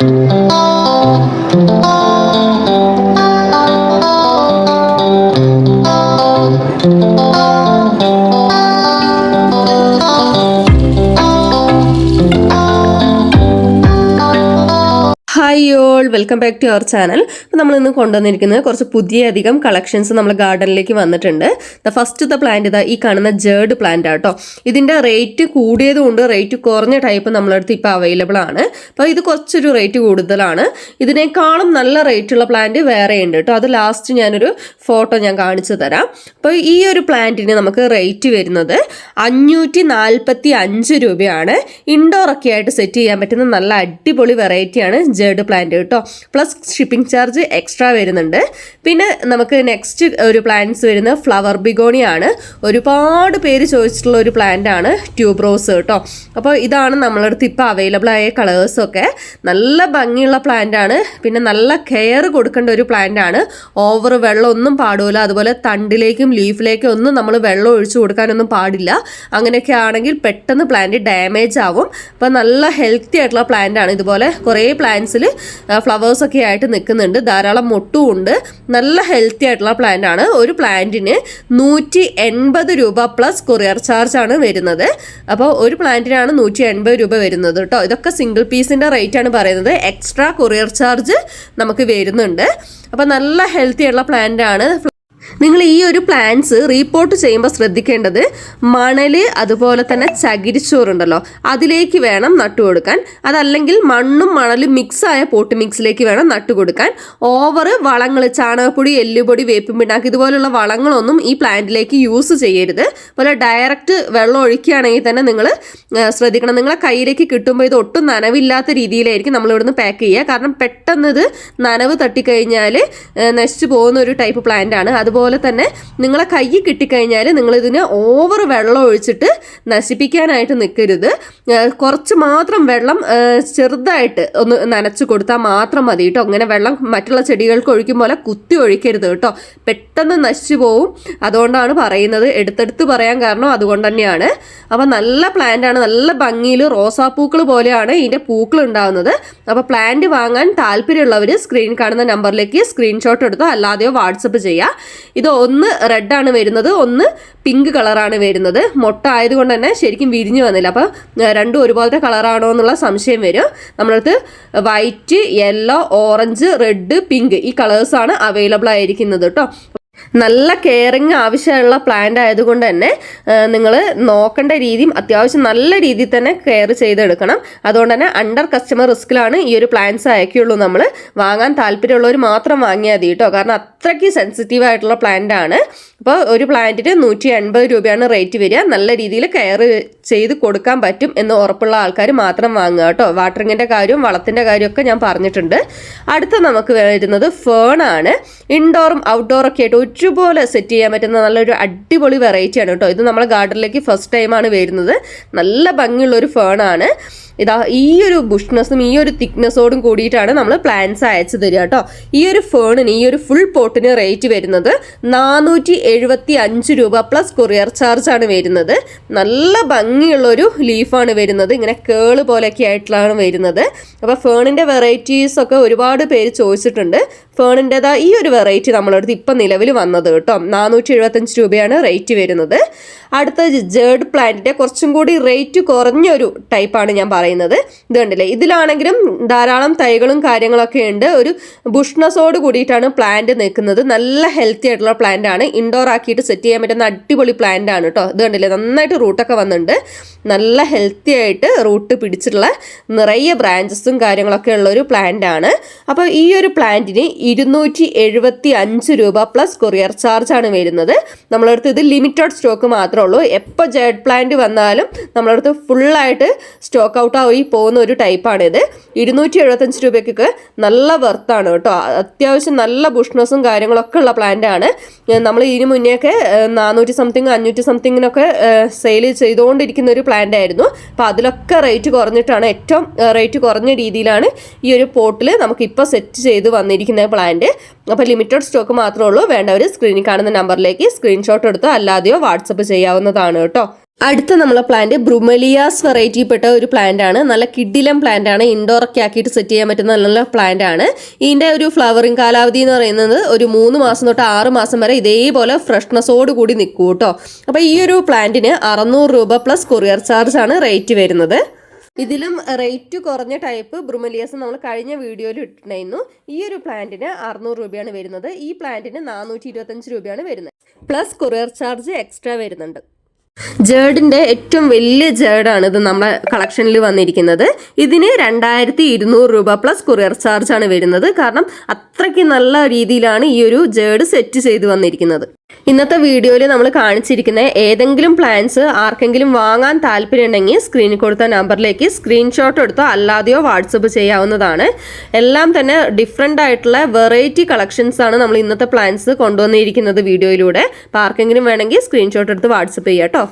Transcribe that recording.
Thank you. Welcome back to our channel നമ്മൾ ഇന്ന് കൊണ്ടുവന്നിരിക്കുന്നത് കുറച്ച് പുതിയ അധികം കളക്ഷൻസ് നമ്മൾ ഗാർഡനിലേക്ക് വന്നിട്ടുണ്ട്. ദ ഫസ്റ്റ് ദ പ്ലാന്റ് ഇതാ ഈ കാണുന്ന ജേർഡ് പ്ലാന്റ് ആട്ടോ ഇതിന്റെ റേറ്റ് കൂടിയതുകൊണ്ട് റേറ്റ് കുറഞ്ഞ ടൈപ്പ് നമ്മളടുത്ത് ഇപ്പോൾ അവൈലബിൾ ആണ്. അപ്പോൾ ഇത് കുറച്ചൊരു റേറ്റ് കൂടുതലാണ്. ഇതിനേക്കാളും നല്ല റേറ്റുള്ള പ്ലാന്റ് വേറെ ഉണ്ട് കേട്ടോ അത് ലാസ്റ്റ് ഞാനൊരു ഫോട്ടോ ഞാൻ കാണിച്ചു തരാം. അപ്പോൾ ഈ ഒരു പ്ലാന്റിന് നമുക്ക് റേറ്റ് വരുന്നത് അഞ്ഞൂറ്റി നാൽപ്പത്തി അഞ്ച് രൂപയാണ്. ഇൻഡോർ ഒക്കെ ആയിട്ട് സെറ്റ് ചെയ്യാൻ പറ്റുന്ന നല്ല അടിപൊളി വെറൈറ്റിയാണ് ജേർഡ് പ്ലാന്റ് കേട്ടോ പ്ലസ് ഷിപ്പിംഗ് ചാർജ് എക്സ്ട്രാ വരുന്നുണ്ട്. പിന്നെ നമുക്ക് നെക്സ്റ്റ് ഒരു പ്ലാന്റ്സ് വരുന്നത് ഫ്ലവർ ബിഗോണിയാണ് ഒരുപാട് പേര് ചോദിച്ചിട്ടുള്ള ഒരു പ്ലാന്റ് ആണ് ട്യൂബ് റോസ് കേട്ടോ അപ്പോൾ ഇതാണ് നമ്മളുടെ അടുത്ത് ഇപ്പോൾ അവൈലബിൾ ആയ കളേഴ്സൊക്കെ നല്ല ഭംഗിയുള്ള പ്ലാന്റ് ആണ്. പിന്നെ നല്ല കെയർ കൊടുക്കേണ്ട ഒരു പ്ലാന്റ് ആണ്. ഓവർ വെള്ളം ഒന്നും പാടില്ല അതുപോലെ തണ്ടിലേക്കും ലീഫിലേക്കും ഒന്നും നമ്മൾ വെള്ളം ഒഴിച്ചു കൊടുക്കാനൊന്നും പാടില്ല. അങ്ങനെയൊക്കെ ആണെങ്കിൽ പെട്ടെന്ന് പ്ലാന്റ് ഡാമേജ് ആവും. അപ്പോൾ നല്ല ഹെൽത്തി ആയിട്ടുള്ള പ്ലാന്റ് ആണ്. ഇതുപോലെ കുറേ പ്ലാന്റ്സിൽ ഫ്ലവേഴ്സ് ഒക്കെ ആയിട്ട് നിൽക്കുന്നുണ്ട്. ധാരാളം മൊട്ടും ഉണ്ട്. നല്ല ഹെൽത്തി ആയിട്ടുള്ള പ്ലാന്റ് ആണ്. ഒരു പ്ലാന്റിന് നൂറ്റി എൺപത് രൂപ പ്ലസ് കൊറിയർ ചാർജ് ആണ് വരുന്നത്. അപ്പോൾ ഒരു പ്ലാന്റിനാണ് നൂറ്റി എൺപത് രൂപ വരുന്നത് കേട്ടോ ഇതൊക്കെ സിംഗിൾ പീസിന്റെ റേറ്റ് ആണ് പറയുന്നത്. എക്സ്ട്രാ കൊറിയർ ചാർജ് നമുക്ക് വരുന്നുണ്ട്. അപ്പോൾ നല്ല ഹെൽത്തി ആയിട്ടുള്ള പ്ലാന്റ് ആണ്. നിങ്ങൾ ഈ ഒരു പ്ലാന്റ്സ് റീപ്പോർട്ട് ചെയ്യുമ്പോൾ ശ്രദ്ധിക്കേണ്ടത് മണൽ അതുപോലെ തന്നെ ചകിരിച്ചോറുണ്ടല്ലോ അതിലേക്ക് വേണം നട്ടു കൊടുക്കാൻ. അതല്ലെങ്കിൽ മണ്ണും മണലും മിക്സായ പോട്ട് മിക്സിലേക്ക് വേണം നട്ടു കൊടുക്കാൻ. ഓവർ വളങ്ങൾ ചാണകപ്പൊടി എല്ലുപൊടി വേപ്പും പിണ്ണാക്ക് ഇതുപോലുള്ള വളങ്ങളൊന്നും ഈ പ്ലാന്റിലേക്ക് യൂസ് ചെയ്യരുത്. അതുപോലെ ഡയറക്റ്റ് വെള്ളം ഒഴിക്കുകയാണെങ്കിൽ തന്നെ നിങ്ങൾ ശ്രദ്ധിക്കണം. നിങ്ങളെ കയ്യിലേക്ക് കിട്ടുമ്പോൾ ഇത് ഒട്ടും നനവില്ലാത്ത രീതിയിലായിരിക്കും നമ്മൾ ഇവിടുന്ന് പാക്ക് ചെയ്യുക. കാരണം പെട്ടെന്ന് ഇത് നനവ് തട്ടിക്കഴിഞ്ഞാൽ നശിച്ചു പോകുന്ന ഒരു ടൈപ്പ് പ്ലാന്റ് ആണ്. അതുപോലെ തന്നെ നിങ്ങളെ കൈ കിട്ടിക്കഴിഞ്ഞാൽ നിങ്ങളിതിന് ഓവർ വെള്ളം ഒഴിച്ചിട്ട് നശിപ്പിക്കാനായിട്ട് നിൽക്കരുത് കുറച്ച് മാത്രം വെള്ളം ചെറുതായിട്ട് ഒന്ന് നനച്ചു കൊടുത്താൽ മാത്രം മതി കേട്ടോ. അങ്ങനെ വെള്ളം മറ്റുള്ള ചെടികൾക്ക് ഒഴിക്കും പോലെ കുത്തി ഒഴിക്കരുത് കേട്ടോ. പെട്ടെന്ന് നശിച്ചു പോവും. അതുകൊണ്ടാണ് പറയുന്നത്. എടുത്തെടുത്ത് പറയാൻ കാരണം അതുകൊണ്ട് തന്നെയാണ്. അപ്പോൾ നല്ല പ്ലാന്റാണ് നല്ല ഭംഗിയിൽ റോസാപ്പൂക്കൾ പോലെയാണ് ഇതിന്റെ പൂക്കൾ ഉണ്ടാകുന്നത് അപ്പോൾ പ്ലാന്റ് വാങ്ങാൻ താല്പര്യമുള്ളവർ സ്ക്രീൻ കാണുന്ന നമ്പറിലേക്ക് സ്ക്രീൻഷോട്ട് എടുത്തോ അല്ലാതെയോ വാട്സപ്പ് ചെയ്യുക ഇത് ഒന്ന് റെഡ് ആണ് വരുന്നത് ഒന്ന് പിങ്ക് കളറാണ് വരുന്നത്. മുട്ട ആയതുകൊണ്ട് തന്നെ ശരിക്കും വിരിഞ്ഞു വന്നില്ല. അപ്പോൾ രണ്ടും ഒരുപോലത്തെ കളറാണോ എന്നുള്ള സംശയം വരും. നമ്മളടുത്ത് white yellow orange red pink ഈ കളേഴ്സാണ് അവൈലബിൾ ആയിരിക്കുന്നത് കേട്ടോ നല്ല കെയറിങ് ആവശ്യമുള്ള പ്ലാന്റ് ആയതുകൊണ്ട് തന്നെ നിങ്ങൾ നോക്കേണ്ട രീതിയും അത്യാവശ്യം നല്ല രീതിയിൽ തന്നെ കെയർ ചെയ്തെടുക്കണം. അതുകൊണ്ട് തന്നെ അണ്ടർ കസ്റ്റമർ റിസ്കിലാണ് ഈ ഒരു പ്ലാന്റ്സ് അയക്കുള്ളൂ നമ്മൾ വാങ്ങാൻ താല്പര്യമുള്ളവർ മാത്രം വാങ്ങിയാൽ മതി കേട്ടോ കാരണം അത്രയ്ക്ക് സെൻസിറ്റീവ് ആയിട്ടുള്ള പ്ലാന്റ് ആണ്. അപ്പോൾ ഒരു പ്ലാന്റിന് നൂറ്റി എൺപത് രൂപയാണ് റേറ്റ് വരിക. നല്ല രീതിയിൽ കെയർ ചെയ്ത് കൊടുക്കാൻ പറ്റും എന്ന് ഉറപ്പുള്ള ആൾക്കാർ മാത്രം വാങ്ങുക കേട്ടോ. വാട്ടറിങ്ങിന്റെ കാര്യവും വളത്തിന്റെ കാര്യമൊക്കെ ഞാൻ പറഞ്ഞിട്ടുണ്ട്. അടുത്ത നമുക്ക് വരുന്നത് ഫേൺ ആണ്. ഇൻഡോറും ഔട്ട്ഡോറും ഒക്കെ ആയിട്ട് ഒരുപോലെ സെറ്റ് ചെയ്യാൻ പറ്റുന്ന നല്ലൊരു അടിപൊളി വെറൈറ്റിയാണ് കേട്ടോ. ഇത് നമ്മളെ ഗാർഡനിലേക്ക് ഫസ്റ്റ് ടൈമാണ് വരുന്നത്. നല്ല ഭംഗിയുള്ള ഒരു ഫേൺ ആണ്. ഇതാ ഈ ഒരു ബുഷ്നെസ്സും ഈ ഒരു തിക്നെസ്സോടും കൂടിയിട്ടാണ് നമ്മൾ പ്ലാൻസ് അയച്ചു തരിക കേട്ടോ. ഈ ഒരു ഫേണിന് ഈ ഒരു ഫുൾ പോട്ടിന് റേറ്റ് വരുന്നത് നാനൂറ്റി എഴുപത്തി അഞ്ച് രൂപ പ്ലസ് കൊറിയർ ചാർജാണ് വരുന്നത്. നല്ല ഭംഗിയുള്ളൊരു ലീഫാണ് വരുന്നത്. ഇങ്ങനെ കേൾ പോലെയൊക്കെ ആയിട്ടുള്ളതാണ് വരുന്നത്. അപ്പോൾ ഫേണിന്റെ വെറൈറ്റീസ് ഒക്കെ ഒരുപാട് പേര് ചോദിച്ചിട്ടുണ്ട്. ഫേണിന്റെതാ ഈ ഒരു വെറൈറ്റി നമ്മളടുത്ത് ഇപ്പം നിലവിൽ വന്നത് കേട്ടോ. നാനൂറ്റി എഴുപത്തഞ്ച് രൂപയാണ് റേറ്റ് വരുന്നത്. അടുത്ത ജേർഡ് പ്ലാന്റിന്റെ കുറച്ചും കൂടി റേറ്റ് കുറഞ്ഞൊരു ടൈപ്പാണ് ഞാൻ പറയുന്നത്. ഇത് കണ്ടില്ലേ? ഇതിലാണെങ്കിലും ധാരാളം തൈകളും കാര്യങ്ങളൊക്കെ ഉണ്ട്. ഒരു ബുഷ്നസോട് കൂടിയിട്ടാണ് പ്ലാന്റ് നിൽക്കുന്നത്. നല്ല ഹെൽത്തി ആയിട്ടുള്ള പ്ലാന്റ് ആണ് ഇൻഡോർ ആക്കിയിട്ട് സെറ്റ് ചെയ്യാൻ പറ്റുന്ന അടിപൊളി പ്ലാന്റ് ആണ് കേട്ടോ. ഇത് കണ്ടില്ലേ? നന്നായിട്ട് റൂട്ടൊക്കെ വന്നിട്ടുണ്ട്. നല്ല ഹെൽത്തി ആയിട്ട് റൂട്ട് പിടിച്ചിട്ടുള്ള നിറയെ ബ്രാഞ്ചസും കാര്യങ്ങളൊക്കെ ഉള്ള ഒരു പ്ലാന്റ് ആണ് അപ്പോൾ ഈ ഒരു പ്ലാന്റിന് ഇരുന്നൂറ്റി എഴുപത്തി അഞ്ച് രൂപ പ്ലസ് കൊറിയർ ചാർജ് ആണ് വരുന്നത്. നമ്മളടുത്ത് ഇത് ലിമിറ്റഡ് സ്റ്റോക്ക് മാത്രമേ ഉള്ളൂ. എപ്പോൾ ജെഡ് പ്ലാന്റ് വന്നാലും നമ്മളടുത്ത് ഫുള്ളായിട്ട് സ്റ്റോക്ക് ഔട്ട് ആയി പോകുന്ന ഒരു ടൈപ്പാണിത് ഇരുന്നൂറ്റി എഴുപത്തഞ്ച് രൂപയ്ക്കൊക്കെ നല്ല വർത്താണ് കേട്ടോ. അത്യാവശ്യം നല്ല ബുഷ്നസും കാര്യങ്ങളൊക്കെ ഉള്ള പ്ലാന്റ് ആണ്. നമ്മൾ ഇതിനു മുന്നേയൊക്കെ നാനൂറ്റി സംതിങ് അഞ്ഞൂറ്റി സംതിങ്ങിനൊക്കെ സെയിൽ ചെയ്തുകൊണ്ടിരിക്കുന്ന ഒരു പ്ലാന്റ് ആയിരുന്നു. അപ്പോൾ അതിലൊക്കെ റേറ്റ് കുറഞ്ഞിട്ടാണ് ഏറ്റവും റേറ്റ് കുറഞ്ഞ രീതിയിലാണ് ഈ ഒരു പോട്ടിൽ നമുക്ക് ഇപ്പോൾ സെറ്റ് ചെയ്ത് വന്നിരിക്കുന്ന പ്ലാന്റ് അപ്പോൾ ലിമിറ്റഡ് സ്റ്റോക്ക് മാത്രമേ ഉള്ളൂ. വേണ്ടവർ സ്ക്രീനിൽ കാണുന്ന നമ്പറിലേക്ക് സ്ക്രീൻഷോട്ട് എടുത്തോ അല്ലാതെയോ വാട്സപ്പ് ചെയ്യാവുന്നതാണ് കേട്ടോ. അടുത്ത നമ്മളെ പ്ലാന്റ് ബ്രുമലിയാസ് വെറൈറ്റി പെട്ട ഒരു പ്ലാന്റ് ആണ്. നല്ല കിഡിലം പ്ലാന്റ് ആണ്. ഇൻഡോർ ഒക്കെ ആക്കിയിട്ട് സെറ്റ് ചെയ്യാൻ പറ്റുന്ന നല്ല പ്ലാന്റ് ആണ്. ഇതിന്റെ ഒരു ഫ്ലവറിങ് കാലാവധി എന്ന് പറയുന്നത് ഒരു മൂന്ന് മാസം തൊട്ട് ആറ് മാസം വരെ ഇതേപോലെ ഫ്രഷ്നെസ്സോട് കൂടി നിൽക്കൂ കേട്ടോ. അപ്പോൾ ഈ ഒരു പ്ലാന്റിന് അറുന്നൂറ് രൂപ പ്ലസ് കൊറിയർ ചാർജ് ആണ് റേറ്റ് വരുന്നത്. ഇതിലും റേറ്റ് കുറഞ്ഞ ടൈപ്പ് ബ്രുമലിയസ് നമ്മൾ കഴിഞ്ഞ വീഡിയോയിൽ ഇട്ടിട്ടുണ്ടായിരുന്നു. ഈ ഒരു പ്ലാന്റിന് അറുന്നൂറ് രൂപയാണ് വരുന്നത്. ഈ പ്ലാന്റിന് നാനൂറ്റി ഇരുപത്തഞ്ച് രൂപയാണ് വരുന്നത്. പ്ലസ് കൊറിയർ ചാർജ് എക്സ്ട്രാ വരുന്നുണ്ട്. ജേർഡിന്റെ ഏറ്റവും വലിയ ജേഡാണ് ഇത് നമ്മുടെ കളക്ഷനിൽ വന്നിരിക്കുന്നത്. ഇതിന് രണ്ടായിരത്തി ഇരുന്നൂറ് രൂപ പ്ലസ് കൊറിയർ ചാർജ് ആണ് വരുന്നത്. കാരണം അത്രയ്ക്ക് നല്ല രീതിയിലാണ് ഈ ഒരു ജേഡ് സെറ്റ് ചെയ്ത് വന്നിരിക്കുന്നത്. ഇന്നത്തെ വീഡിയോയിൽ നമ്മൾ കാണിച്ചിരിക്കുന്ന ഏതെങ്കിലും പ്ലാൻസ് ആർക്കെങ്കിലും വാങ്ങാൻ താല്പര്യമുണ്ടെങ്കിൽ സ്ക്രീനിൽ കൊടുത്ത നമ്പറിലേക്ക് സ്ക്രീൻഷോട്ട് എടുത്തോ അല്ലാതെയോ വാട്സപ്പ് ചെയ്യാവുന്നതാണ്. എല്ലാം തന്നെ ഡിഫറെന്റ് ആയിട്ടുള്ള വെറൈറ്റി കളക്ഷൻസ് ആണ് നമ്മൾ ഇന്നത്തെ പ്ലാൻസ് കൊണ്ടുവന്നിരിക്കുന്നത് വീഡിയോയിലൂടെ. അപ്പോൾ ആർക്കെങ്കിലും വേണമെങ്കിൽ സ്ക്രീൻഷോട്ട് എടുത്ത് വാട്സപ്പ് ചെയ്യാം കേട്ടോ